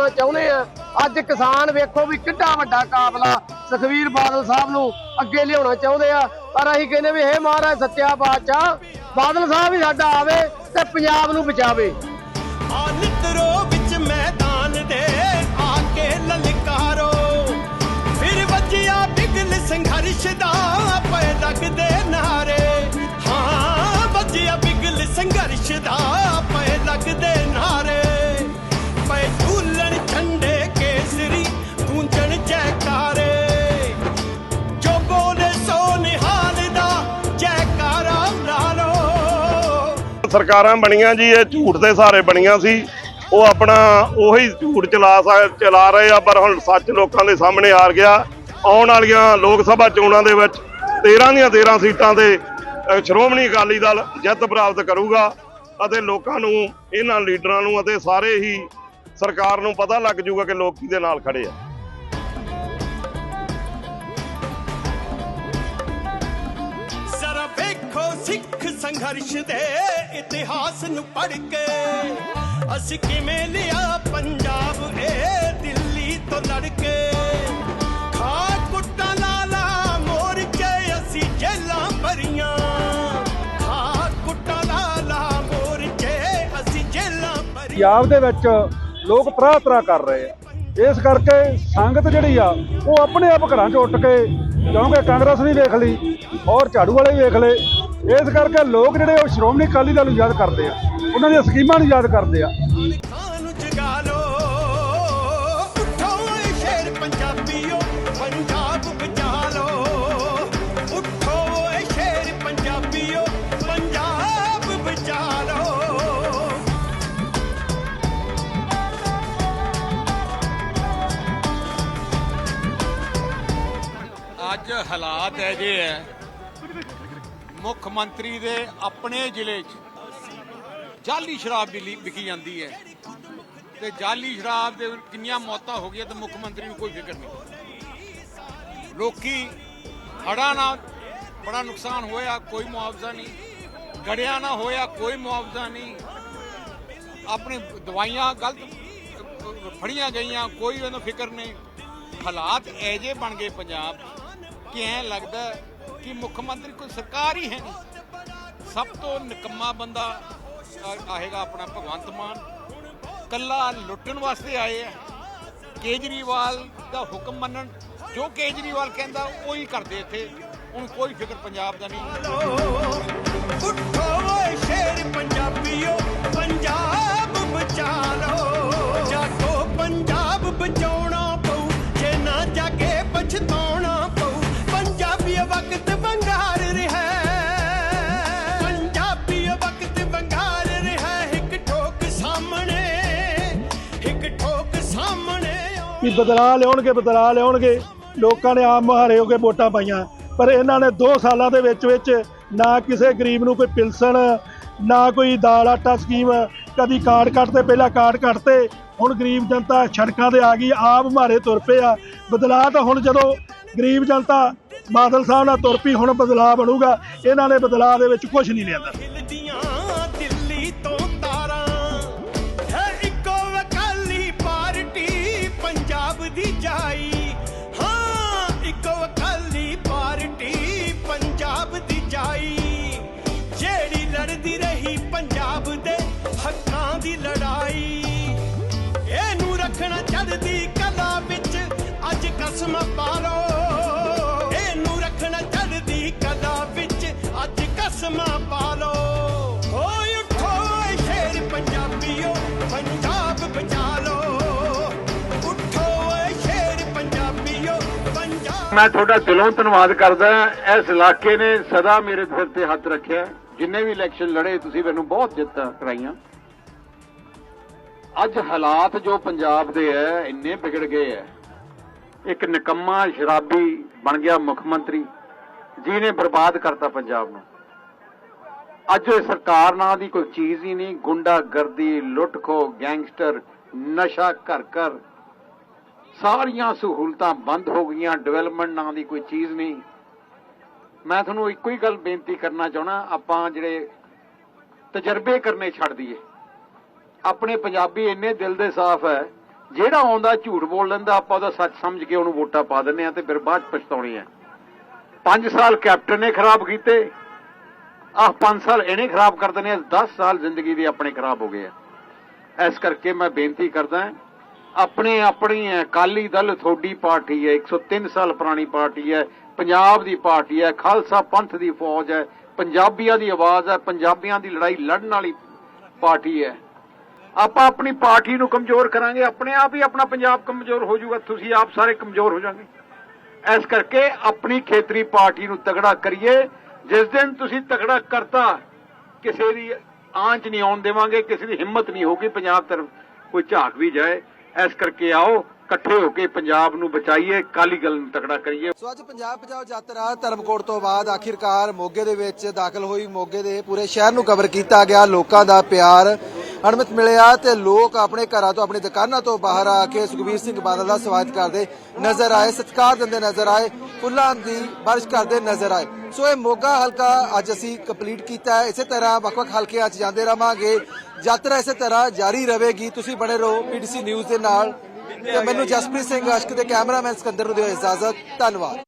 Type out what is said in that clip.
ਸਾਹਿਬ ਚਾਹੁੰਦੇ ਆ। ਅੱਜ ਕਿਸਾਨ ਵੇਖੋ ਵੀ ਕਿੰਨਾ ਵੱਡਾ ਕਾਫਲਾ ਸੁਖਵੀਰ ਬਾਦਲ ਸਾਹਿਬ ਨੂੰ ਅੱਗੇ ਲਿਆਉਣਾ ਚਾਹੁੰਦੇ ਆ। ਪਰ ਅਸੀਂ ਕਹਿੰਦੇ ਵੀ ਇਹ ਮਹਾਰਾਜ ਸੱਚਾ ਬਾਦਸ਼ਾਹ ਬਾਦਲ ਸਾਹਿਬ ਹੀ ਸਾਡਾ ਆਵੇ ਤੇ ਪੰਜਾਬ ਨੂੰ ਬਚਾਵੇ। ਆ ਨਿਤਰੋ ਵਿੱਚ ਮੈਦਾਨ ਦੇ ਆ ਕੇ ਲਲਕਾਰੋ। ਫਿਰ ਵੱਜਿਆ ਬਿਗਲ ਸੰਘਰਸ਼ ਦਾ ਪਏ ਲੱਗਦੇ ਨਾਰੇ। ਹਾਂ, ਵੱਜਿਆ ਬਿਗਲ ਸੰਘਰਸ਼ ਦਾ ਸਰਕਾਰਾਂ ਬਣੀਆਂ ਜੀ, ਇਹ ਝੂਠ ਦੇ ਸਹਾਰੇ ਬਣੀਆਂ ਸੀ। ਉਹ ਆਪਣਾ ਉਹੀ ਝੂਠ ਚਲਾ ਸਕ- ਚਲਾ ਰਹੇ ਆ, ਪਰ ਹੁਣ ਸੱਚ ਲੋਕਾਂ ਦੇ ਸਾਹਮਣੇ ਆ ਗਿਆ। ਆਉਣ ਵਾਲੀਆਂ ਲੋਕ ਸਭਾ ਚੋਣਾਂ ਦੇ ਵਿੱਚ 13 ਦੀਆਂ 13 ਸੀਟਾਂ ਤੇ ਸ਼੍ਰੋਮਣੀ ਅਕਾਲੀ ਦਲ ਜਿੱਤ ਪ੍ਰਾਪਤ ਕਰੂਗਾ ਅਤੇ ਲੋਕਾਂ ਨੂੰ, ਇਹਨਾਂ ਲੀਡਰਾਂ ਨੂੰ ਅਤੇ ਸਾਰੇ ਹੀ ਸਰਕਾਰ ਨੂੰ ਪਤਾ ਲੱਗ ਜਾਊਗਾ ਕਿ ਲੋਕ ਕਿਹਦੇ ਨਾਲ ਖੜੇ ਆ। ਸੰਘਰਸ਼ ਦੇ ਇਤਿਹਾਸ ਨੂੰ ਪੜ੍ਹ ਕੇ ਅਸੀਂ ਕਿਵੇਂ ਲਿਆ ਪੰਜਾਬ ਇਹ ਦਿੱਲੀ ਤੋਂ ਲੜ ਕੇ ਖਾ ਕੁੱਟਾਂ ਲਾਲਾ ਮੋਰਚੇ ਅਸੀਂ ਜੇਲਾਂ ਭਰੀਆਂ। ਖਾ ਕੁੱਟਾਂ ਲਾਲਾ ਮੋਰਚੇ ਅਸੀਂ ਜੇਲਾਂ ਭਰੀਆਂ। ਪੰਜਾਬ ਦੇ ਵਿੱਚ ਲੋਕ ਤਰਾਹ ਤਰਾ ਕਰ ਰਹੇ ਆ। ਇਸ ਕਰਕੇ ਸੰਗਤ ਜਿਹੜੀ ਆ, ਉਹ ਆਪਣੇ ਆਪ ਘਰਾਂ 'ਚ ਉੱਠ ਕੇ, ਕਿਉਂਕਿ ਕਾਂਗਰਸ ਵੀ ਵੇਖ ਲਈ, ਔਰ ਝਾੜੂ ਵਾਲੇ ਵੀ ਵੇਖ ਲਏ ਇਸ ਕਰਕੇ ਲੋਕ ਜਿਹੜੇ ਉਹ ਸ਼੍ਰੋਮਣੀ ਅਕਾਲੀ ਦਲ ਨੂੰ ਯਾਦ ਕਰਦੇ ਆ। ਉਹਨਾਂ ਦੀਆਂ ਸਕੀਮਾਂ ਨੂੰ ਯਾਦ ਕਰਦੇ ਆ। ਖਾਨ ਜਗਾ ਲੋ ਉਠੋ ਏ ਸ਼ੇਰ ਪੰਜਾਬੀਓ ਪੰਜਾਬ ਬਚਾ ਲੋ ਉਠੋ ਏ ਸ਼ੇਰ ਪੰਜਾਬੀਓ ਪੰਜਾਬ ਬਚਾ ਲੋ ਅੱਜ ਹਾਲਾਤ ਇਹ ਜੇ ਹੈ ਮੁੱਖ ਮੰਤਰੀ ਦੇ ਆਪਣੇ ਜ਼ਿਲ੍ਹੇ 'ਚ ਜਾਲੀ ਸ਼ਰਾਬ ਬਿਲੀ ਵਿਕੀ ਜਾਂਦੀ ਹੈ। ਤੇ ਜਾਲੀ ਸ਼ਰਾਬ ਦੇ ਕਿੰਨੀਆਂ ਮੌਤਾਂ ਹੋ ਗਈਆਂ ਤੇ ਮੁੱਖ ਮੰਤਰੀ ਨੂੰ ਕੋਈ ਫਿਕਰ ਨਹੀਂ। ਲੋਕੀ ਹੜ੍ਹਾਂ ਨਾਲ ਬੜਾ ਨੁਕਸਾਨ ਹੋਇਆ, ਕੋਈ ਮੁਆਵਜ਼ਾ ਨਹੀਂ। ਗੜਿਆ ਨਾ ਹੋਇਆ, ਕੋਈ ਮੁਆਵਜ਼ਾ ਨਹੀਂ। ਆਪਣੀ ਦਵਾਈਆਂ ਗਲਤ ਫੜੀਆਂ ਗਈਆਂ, ਕੋਈ ਉਹਨੂੰ ਫਿਕਰ ਨਹੀਂ। ਹਾਲਾਤ ਐਜੇ ਬਣ ਗਏ ਪੰਜਾਬ, ਕਿ ਐਂ ਲੱਗਦਾ ਕਿ ਮੁੱਖ ਮੰਤਰੀ ਕੋਈ ਸਰਕਾਰ ਹੀ ਹੈ ਨਹੀਂ। ਸਭ ਤੋਂ ਨਿਕੰਮਾ ਬੰਦਾ ਆਏਗਾ ਆਪਣਾ ਭਗਵੰਤ ਮਾਨ। ਕੱਲਾ ਲੁੱਟਣ ਵਾਸਤੇ ਆਏ ਆ। ਕੇਜਰੀਵਾਲ ਦਾ ਹੁਕਮ ਮੰਨਣ, ਜੋ ਕੇਜਰੀਵਾਲ ਕਹਿੰਦਾ, ਉਹ ਹੀ ਕਰਦੇ ਇੱਥੇ। ਹੁਣ ਕੋਈ ਫਿਕਰ ਪੰਜਾਬ ਦਾ ਨਹੀਂ। ਵੀ ਬਦਲਾ ਲਿਆਉਣਗੇ ਬਦਲਾ ਲਿਆਉਣਗੇ। ਲੋਕਾਂ ਨੇ ਆਮ ਮੁਹਾਰੇ ਹੋ ਕੇ ਵੋਟਾਂ ਪਾਈਆਂ। ਪਰ ਇਹਨਾਂ ਨੇ 2 ਸਾਲਾਂ ਦੇ ਵਿੱਚ ਵਿੱਚ ਨਾ ਕਿਸੇ ਗਰੀਬ ਨੂੰ ਕੋਈ ਪਿਲਸਣ, ਨਾ ਕੋਈ ਦਾਲ ਆਟਾ ਸਕੀਮ, ਕਦੀ ਕਾਰਡ ਕੱਟਦੇ, ਪਹਿਲਾਂ ਕਾਰਡ ਕੱਟਦੇ। ਹੁਣ ਗਰੀਬ ਜਨਤਾ ਸੜਕਾਂ ਤੇ ਆ ਗਈ ਆਪ ਮੁਹਾਰੇ ਤੁਰ ਪਏ ਆ। ਬਦਲਾ ਤਾਂ ਹੁਣ ਜਦੋਂ ਗਰੀਬ ਜਨਤਾ ਬਾਦਲ ਸਾਹਿਬ ਨਾਲ ਤੁਰ ਪਈ, ਹੁਣ ਬਦਲਾ ਬਣੂਗਾ। ਇਹਨਾਂ ਨੇ ਬਦਲਾ ਦੇ ਵਿੱਚ ਕੁਝ ਨਹੀਂ ਲਿਆਂਦਾ। ਹੱਕਾਂ ਦੀ ਲੜਾਈ। ਇਹਨੂੰ ਰੱਖਣਾ ਚੜ੍ਹਦੀ ਕਲਾ ਵਿੱਚ, ਅੱਜ ਕਸਮ ਪਾ ਲੋ ਇਹਨੂੰ ਰੱਖਣਾ ਚੜ੍ਹਦੀ ਕਲਾ ਵਿੱਚ, ਅੱਜ ਕਸਮਾਂ ਪਾ ਲੋ ਓਏ ਉਠੋ ਸ਼ੇਰ ਪੰਜਾਬੀਓ, ਪੰਜਾਬ ਬਚਾ ਲੋ। ਉਠੋ ਸ਼ੇਰ ਪੰਜਾਬੀਓ, ਪੰਜਾਬ ਮੈਂ ਤੁਹਾਡਾ ਦਿਲੋਂ ਧੰਨਵਾਦ ਕਰਦਾ ਇਸ ਇਲਾਕੇ ਨੇ ਸਦਾ ਮੇਰੇ ਸਿਰ ਤੇ ਹੱਥ ਰੱਖਿਆ। ਜਿੰਨੇ ਵੀ ਇਲੈਕਸ਼ਨ ਲੜੇ, ਤੁਸੀਂ ਮੈਨੂੰ ਬਹੁਤ ਜਿੱਤਾਂ ਕਰਾਈਆਂ। ਅੱਜ ਹਾਲਾਤ ਜੋ ਪੰਜਾਬ ਦੇ ਐ, ਇੰਨੇ ਵਿਗੜ ਗਏ ਐ। ਇੱਕ ਨਿਕੰਮਾ ਸ਼ਰਾਬੀ ਬਣ ਗਿਆ ਮੁੱਖ ਮੰਤਰੀ, ਜਿਹਨੇ ਬਰਬਾਦ ਕਰਤਾ ਪੰਜਾਬ ਨੂੰ। ਅੱਜ ਇਹ ਸਰਕਾਰ ਨਾਂ ਦੀ ਕੋਈ ਚੀਜ਼ ਹੀ ਨਹੀਂ, ਗੁੰਡਾਗਰਦੀ ਲੁੱਟਖੋ ਗੈਂਗਸਟਰ, ਨਸ਼ਾ ਘਰ ਘਰ, ਸਾਰੀਆਂ ਸਹੂਲਤਾਂ ਬੰਦ ਹੋ ਗਈਆਂ, ਡਿਵੈਲਪਮੈਂਟ ਨਾਂ ਦੀ ਕੋਈ ਚੀਜ਼ ਨਹੀਂ। ਮੈਂ ਤੁਹਾਨੂੰ ਇੱਕੋ ਹੀ ਗੱਲ ਬੇਨਤੀ ਕਰਨਾ ਚਾਹਣਾ ਆਪਾਂ ਜਿਹੜੇ ਤਜਰਬੇ ਕਰਨੇ ਛੱਡ ਦਈਏ। ਆਪਣੇ ਪੰਜਾਬੀ ਇੰਨੇ ਦਿਲ ਦੇ ਸਾਫ਼ ਹੈ, ਜਿਹੜਾ ਆਉਂਦਾ ਝੂਠ ਬੋਲ ਲੈਂਦਾ, ਆਪਾਂ ਉਹਦਾ ਸੱਚ ਸਮਝ ਕੇ ਉਹਨੂੰ ਵੋਟਾਂ ਪਾ ਦਿੰਦੇ ਆ ਤੇ ਫਿਰ ਬਾਅਦ 'ਚ ਪਛਤਾਉਣੀ ਹੈ। 5 ਸਾਲ ਕੈਪਟਨ ਨੇ ਖਰਾਬ ਕੀਤੇ, ਆਹ 5 ਸਾਲ ਇਹਨੇ ਖਰਾਬ ਕਰ ਦਿੰਦੇ ਆ 10 ਸਾਲ ਜ਼ਿੰਦਗੀ ਦੇ ਆਪਣੇ ਖਰਾਬ ਹੋ ਗਏ ਆ। ਇਸ ਕਰਕੇ ਮੈਂ ਬੇਨਤੀ ਕਰਦਾ ਆਪਣੇ ਆਪਣੀ ਹੈ, ਅਕਾਲੀ ਦਲ ਤੁਹਾਡੀ ਪਾਰਟੀ ਹੈ 103 ਸਾਲ ਪੁਰਾਣੀ ਪਾਰਟੀ ਹੈ, ਪੰਜਾਬ ਦੀ ਪਾਰਟੀ ਹੈ, ਖਾਲਸਾ ਪੰਥ ਦੀ ਫੌਜ ਹੈ, ਪੰਜਾਬੀਆਂ ਦੀ ਆਵਾਜ਼ ਹੈ, ਪੰਜਾਬੀਆਂ ਦੀ ਲੜਾਈ ਲੜਨ ਵਾਲੀ ਪਾਰਟੀ ਹੈ। ਆਪਾਂ ਆਪਣੀ ਪਾਰਟੀ ਨੂੰ ਕਮਜ਼ੋਰ ਕਰਾਂਗੇ, ਆਪਣੇ ਆਪ ਹੀ ਆਪਣਾ ਪੰਜਾਬ ਕਮਜ਼ੋਰ ਹੋ ਜਾਊਗਾ, ਤੁਸੀਂ ਆਪ ਸਾਰੇ ਕਮਜ਼ੋਰ ਹੋ ਜਾਓਗੇ। ਇਸ ਕਰਕੇ ਆਪਣੀ ਖੇਤਰੀ ਪਾਰਟੀ ਨੂੰ ਤਗੜਾ ਕਰੀਏ। ਜਿਸ ਦਿਨ ਤੁਸੀਂ ਤਗੜਾ ਕਰਤਾ, ਕਿਸੇ ਦੀ ਆਂਚ ਨਹੀਂ ਆਉਣ ਦੇਵਾਂਗੇ, ਕਿਸੇ ਦੀ ਹਿੰਮਤ ਨਹੀਂ ਹੋਊਗੀ, ਪੰਜਾਬ ਤਰਫ ਕੋਈ ਝਾਕ ਵੀ ਜਾਏ। ਇਸ ਕਰਕੇ ਆਓ, ਇਕੱਠੇ ਹੋ ਕੇ ਪੰਜਾਬ ਨੂੰ ਬਚਾਈਏ ਕਾਲੀ ਗੱਲ ਨੂੰ ਤਗੜਾ ਕਰੀਏ। ਸੋ ਅੱਜ ਪੰਜਾਬ ਪੰਜਾਬ ਯਾਤਰਾ ਧਰਮਕੋਟ ਤੋਂ ਬਾਅਦ ਆਖਿਰਕਾਰ ਮੋਗੇ ਦੇ ਵਿੱਚ ਦਾਖਲ ਹੋਈ। ਮੋਗੇ ਦੇ ਪੂਰੇ ਸ਼ਹਿਰ ਨੂੰ ਕਵਰ ਕੀਤਾ ਗਿਆ। ਲੋਕਾਂ ਦਾ ਪਿਆਰ ਅਣਮਿਤ ਮਿਲਿਆ ਤੇ ਲੋਕ ਆਪਣੇ ਘਰਾਂ ਤੋਂ, ਆਪਣੀ ਦੁਕਾਨਾਂ ਤੋਂ ਬਾਹਰ ਆ ਕੇ ਸੁਖਬੀਰ ਸਿੰਘ ਬਾਦਲ ਦਾ ਸਵਾਗਤ ਕਰਦੇ ਨਜ਼ਰ ਆਏ, ਸਤਿਕਾਰ ਦਿੰਦੇ ਨਜ਼ਰ ਆਏ, ਫੁੱਲਾਂ ਦੀ ਬਾਰਿਸ਼ ਕਰਦੇ ਨਜ਼ਰ ਆਏ। ਸੋ ਇਹ ਮੋਗਾ ਹਲਕਾ ਅੱਜ ਅਸੀਂ ਕੰਪਲੀਟ ਕੀਤਾ ਹੈ। ਇਸੇ ਤਰ੍ਹਾਂ ਵੱਖ-ਵੱਖ ਹਲਕਿਆਂ 'ਚ ਜਾਂਦੇ ਰਵਾਂਗੇ। ਯਾਤਰਾ ਇਸੇ ਤਰ੍ਹਾਂ ਜਾਰੀ ਰਹੇਗੀ। ਤੁਸੀਂ ਬਣੇ ਰਹੋ ਪੀਡੀਸੀ ਨਿਊਜ਼ ਦੇ ਨਾਲ। ਤੇ ਮੈਨੂੰ ਜਸਪ੍ਰੀਤ ਸਿੰਘ ਅਸ਼ਕ ਦੇ ਕੈਮਰਾਮੈਨ ਸਕੰਦਰ ਨੂੰ ਦਿਓ ਇਜਾਜ਼ਤ। ਧੰਨਵਾਦ।